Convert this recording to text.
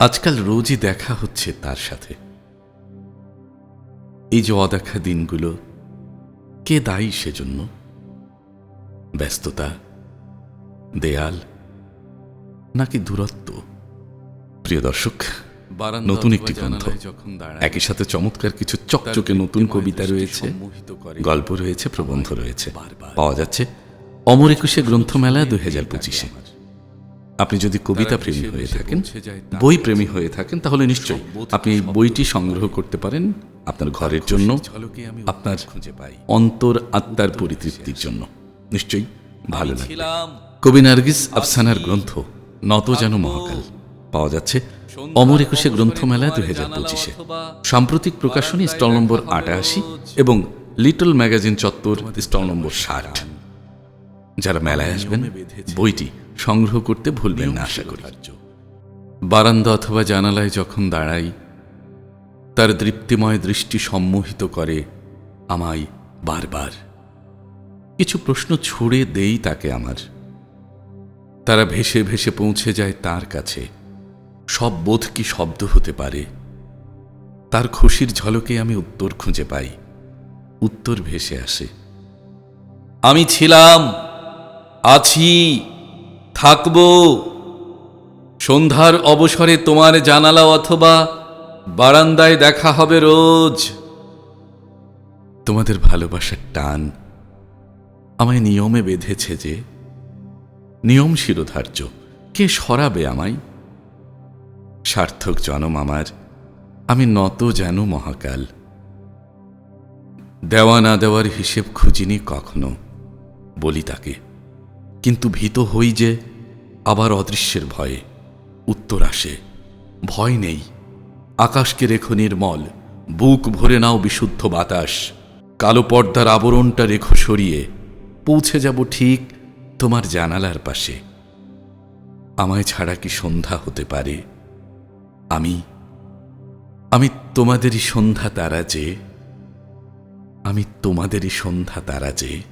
আজকাল রোজই দেখা হচ্ছে তার সাথে। এই যে অদেখা দিনগুলো কে দায়ী সেজন্য? ব্যস্ততা দেয়াল নাকি দূরত্ব? প্রিয় দর্শক নতুন একটি গ্রন্থ। একই সাথে চমৎকার কিছু চকচকে নতুন কবিতা রয়েছে গল্প রয়েছে প্রবন্ধ রয়েছে। পাওয়া যাচ্ছে অমর একুশে গ্রন্থমেলা দুই হাজার পঁচিশে। আপনি যদি কবিতা প্রেমী হয়ে থাকেন বই প্রেমী হয়ে থাকেন তাহলে নিশ্চয়ই আপনি এই বইটি সংগ্রহ করতে পারেন আপনার ঘরের জন্য আপনার খুঁজে পাই। অন্তর আত্মার পরিতৃপ্তির জন্য। নিশ্চয়ই ভালো লাগবে। কবি নার্গিস আফসানার গ্রন্থ নত যেন মহাকাল। পাওয়া যাচ্ছে অমর একুশে গ্রন্থমেলা দুই হাজার পঁচিশে। সাম্প্রতিক প্রকাশনী স্টল নম্বর আটাশি এবং লিটল ম্যাগাজিন চত্বর স্টল নম্বর ষাট। যারা মেলায় আসবেন বইটি সংগ্রহ করতে ভুলবেন না আশা করি। বারান্দা অথবা জানালায় যখন দাঁড়াই, তার দৃপ্তিময় দৃষ্টি সম্মোহিত করে আমায় বারবার। কিছু প্রশ্ন ছুড়ে দেই তাকে আমার। তারা ভেসে ভেসে পৌঁছে যায় তার কাছে। সব বোধ কি শব্দ হতে পারে? তার খুশির ঝলকে আমি উত্তর খুঁজে পাই। উত্তর ভেসে আসে। আমি ছিলাম, আছি থাকব। সন্ধ্যার অবসরে তোমার জানালা অথবা বারান্দায় দেখা হবে রোজ। তোমাদের ভালোবাসার টান আমায় নিয়মে বেঁধেছে যে, নিয়ম শিরোধার্য। কে সরাবে আমায়? সার্থক জনম আমার, আমি নত যেন মহাকাল। দেওয়া না দেওয়ার হিসেব খুঁজিনি কখনো বলি তাকে। কিন্তু ভীত হই যে আবার অদৃশ্যের ভয়ে উত্তর আসে, ভয় নেই। আকাশকে রেখো নির্মল, বুক ভরে নাও বিশুদ্ধ বাতাস। কালো পর্দার আবরণটা রেখো সরিয়ে, পৌঁছে যাব ঠিক তোমার জানালার পাশে। আমায় ছাড়া কি সন্ধ্যা হতে পারে? আমি আমি তোমাদেরই সন্ধ্যা তারা যে, আমি তোমাদেরই সন্ধ্যা তারা যে।